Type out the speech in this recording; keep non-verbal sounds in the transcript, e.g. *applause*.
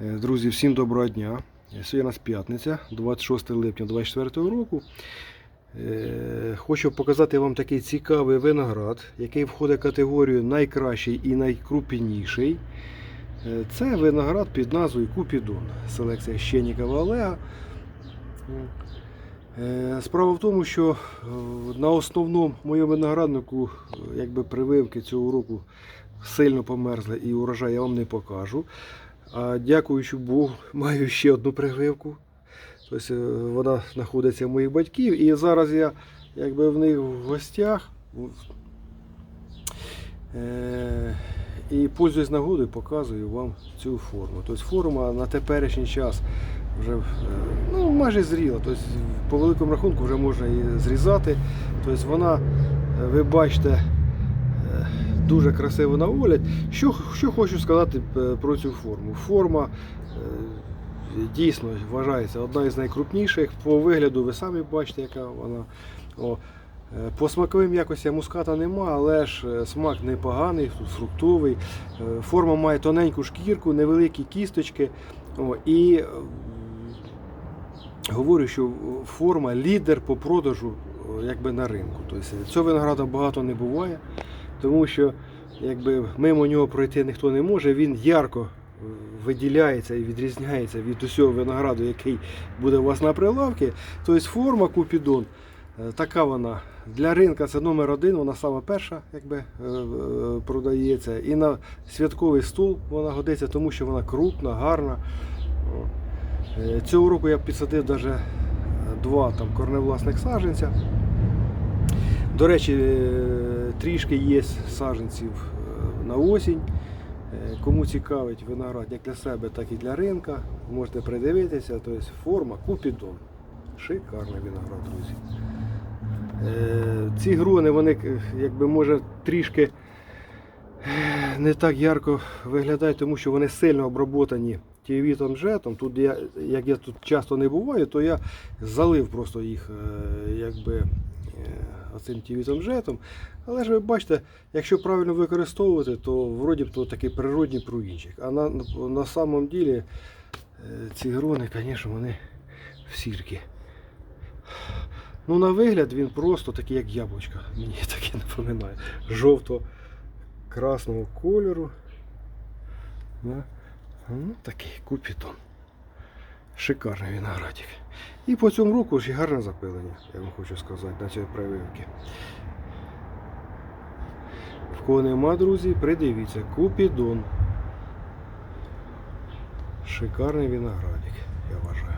Е, Друзі, всім доброго дня. Сьогодні у нас п'ятниця, 26 липня 2024 року. Е, Хочу показати вам такий цікавий виноград, який входить в категорію найкращий і найкрупніший. Е, Це виноград під назвою Купідон. Селекція Щенікова Олега. Е, Справа в тому, що е, на основному моєму винограднику е, якби прививки цього року сильно померзли і урожай я вам не покажу. А дякуючи Богу, *laughs* маю ще одну прививку. Тобто е, вона знаходиться у моїх батьків. І зараз я якби в них в гостях. Е, і пользуюсь нагодою, показую вам цю форму. Тобто форма на теперішній час вже е, ну, майже зріла. Тобто, по великому рахунку вже можна її зрізати. Тобто вона, ви бачите, дуже красиво на огляд. Що, що хочу сказати е, про цю форму. Форма е, дійсно вважається одна із найкрупніших. По вигляду ви самі бачите, яка вона. О, е, по смаковим якостям муската нема, але ж смак непоганий, фруктовий. Форма має тоненьку шкірку, невеликі кісточки. О, і говорю, що форма лідер по продажу якби на ринку. Тобто цього винограду багато не буває, тому що якби мимо нього пройти ніхто не може. Він ярко виділяється і відрізняється від усього винограду, який буде у вас на прилавці. Тобто форма Купідон. е, Така вона для ринка це номер один, вона саме перша, якби е, е, продається. І на святковий стол вона годиться, тому що вона крупна, гарна. Цього року я підсадив навіть два там корневласних саджанця. До речі, е, трішки є саджанців е, на осінь. Е, Кому цікавить виноград як для себе, так і для ринка, можете придивитися. Тобто форма Купідон. Шикарний виноград, друзі. Ці грони, вони якби може трішки не так ярко виглядають, тому що вони сильно оброботані тієвітом жетом. Тут я, як я тут часто не буваю, то я залив просто їх якби оцим тієвітом жетом. Але ж ви бачите, якщо правильно використовувати, то вроді б то такий природній пруїнчик. А на, на самом ділі е, ці грони, звісно, вони в сірки. Ну, на вигляд він просто такий, як яблучко. Мені *laughs* таке напоминає. Жовто-красного кольору. Ну, такий купітон. Шикарний виноградик. І по цьому року ж і гарне запилення, я вам хочу сказати, на цій прививці. В кого нема, друзі, придивіться. Купідон. Шикарний виноградик, я вважаю.